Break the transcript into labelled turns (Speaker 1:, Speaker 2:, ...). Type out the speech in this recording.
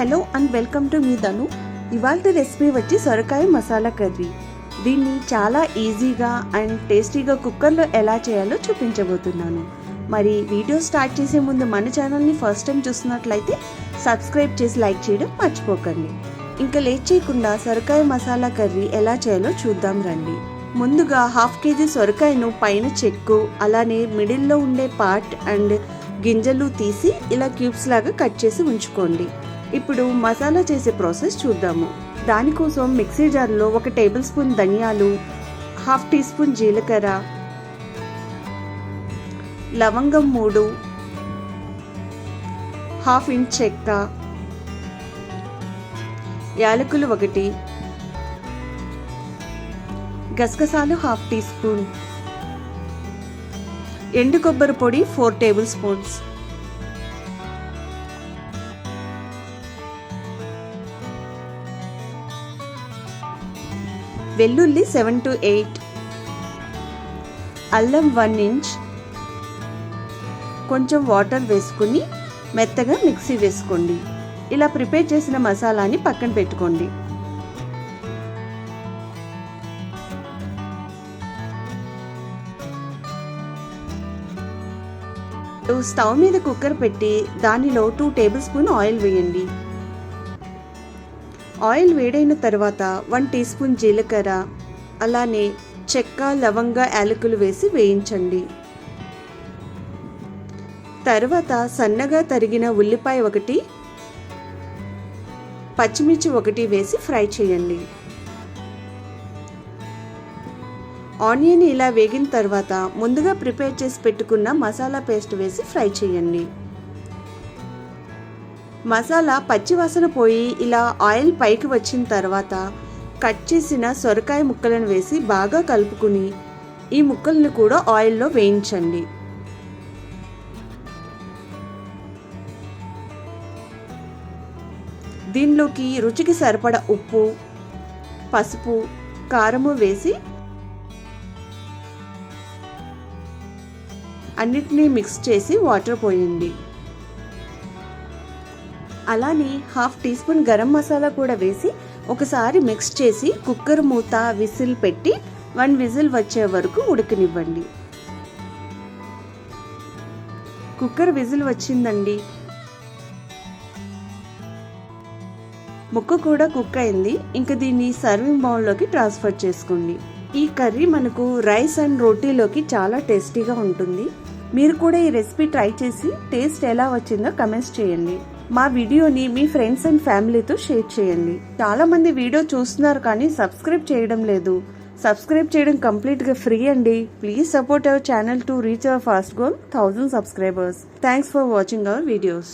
Speaker 1: Hello and welcome to మీ ధను. ఇవాళ recipe వచ్చి సొరకాయ మసాలా కర్రీ. దీన్ని చాలా ఈజీగా అండ్ టేస్టీగా కుక్కర్లో ఎలా చేయాలో చూపించబోతున్నాను. మరి వీడియో స్టార్ట్ చేసే ముందు మన ఛానల్ని ఫస్ట్ టైం చూస్తున్నట్లయితే సబ్స్క్రైబ్ చేసి లైక్ చేయడం మర్చిపోకండి. ఇంకా లేట్ చేయకుండా సొరకాయ మసాలా కర్రీ ఎలా చేయాలో చూద్దాం రండి. ముందుగా హాఫ్ కేజీ సొరకాయను పైన చెక్కు అలానే మిడిల్లో ఉండే పార్ట్ అండ్ గింజలు తీసి ఇలా క్యూబ్స్ లాగా కట్ చేసి ఉంచుకోండి. ఇప్పుడు మసాలా చేసే ప్రాసెస్ చూద్దాము. దానికోసం మిక్సీ జార్లో ఒక టేబుల్ స్పూన్ ధనియాలు హాఫ్ టీ స్పూన్ జీలకర్ర లవంగం మూడు హాఫ్ ఇంచ్ చెక్క యాలకులు ఒకటి గసగసాలు హాఫ్ టీ స్పూన్ ఎండు కొబ్బరి పొడి ఫోర్ టేబుల్ స్పూన్స్. వెల్లుల్లి సెవెన్ టు ఎయిట్. అల్లం వన్ ఇంచ్. కొంచెం వాటర్ వేసుకుని మెత్తగా మిక్సీ వేసుకోండి. ఇలా ప్రిపేర్ చేసిన మసాలాని పక్కన పెట్టుకోండి. స్టవ్ మీద కుక్కర్ పెట్టి దానిలో టూ టేబుల్ స్పూన్ ఆయిల్ వేయండి. ఆయిల్ వేడైన తర్వాత వన్ టీ స్పూన్ జీలకర్ర అలానే చెక్క లవంగ యాలకులు వేసి వేయించండి. తర్వాత సన్నగా తరిగిన ఉల్లిపాయ ఒకటి పచ్చిమిర్చి ఒకటి వేసి ఫ్రై చేయండి. ఆనియన్ ఇలా వేగిన తర్వాత ముందుగా ప్రిపేర్ చేసి పెట్టుకున్న మసాలా పేస్ట్ వేసి ఫ్రై చేయండి. మసాలా పచ్చివాసన పోయి ఇలా ఆయిల్ పైకి వచ్చిన తర్వాత కట్ చేసిన సొరకాయ ముక్కలను వేసి బాగా కలుపుకుని ఈ ముక్కలను కూడా ఆయిల్లో వేయించండి. దీనిలోకి రుచికి సరిపడ ఉప్పు పసుపు కారము వేసి అన్నిటినీ మిక్స్ చేసి వాటర్ పోయండి. అలానే half teaspoon garam masala కూడా వేసి ఒకసారి మిక్స్ చేసి కుక్కర్ మూత విజిల్ పెట్టి వన్ విజిల్ వచ్చే వరకు ఉడకనివ్వండి. కుక్కర్ విజిల్ వచ్చిందండి. ముక్క కూడా కుక్ అయింది. ఇంకా దీన్ని సర్వింగ్ బౌల్లోకి ట్రాన్స్ఫర్ చేసుకోండి. ఈ కర్రీ మనకు రైస్ అండ్ రోటీలోకి చాలా టేస్టీగా ఉంటుంది. మీరు కూడా ఈ రెసిపీ ట్రై చేసి టేస్ట్ ఎలా వచ్చిందో కమెంట్స్ చేయండి. మా వీడియోని మీ ఫ్రెండ్స్ అండ్ ఫ్యామిలీతో షేర్ చేయండి. చాలా మంది వీడియో చూస్తున్నారు కానీ సబ్స్క్రైబ్ చేయడం లేదు. సబ్స్క్రైబ్ చేయడం కంప్లీట్గా ఫ్రీ అండి. Please support our channel to reach our first goal thousand subscribers thanks for watching our videos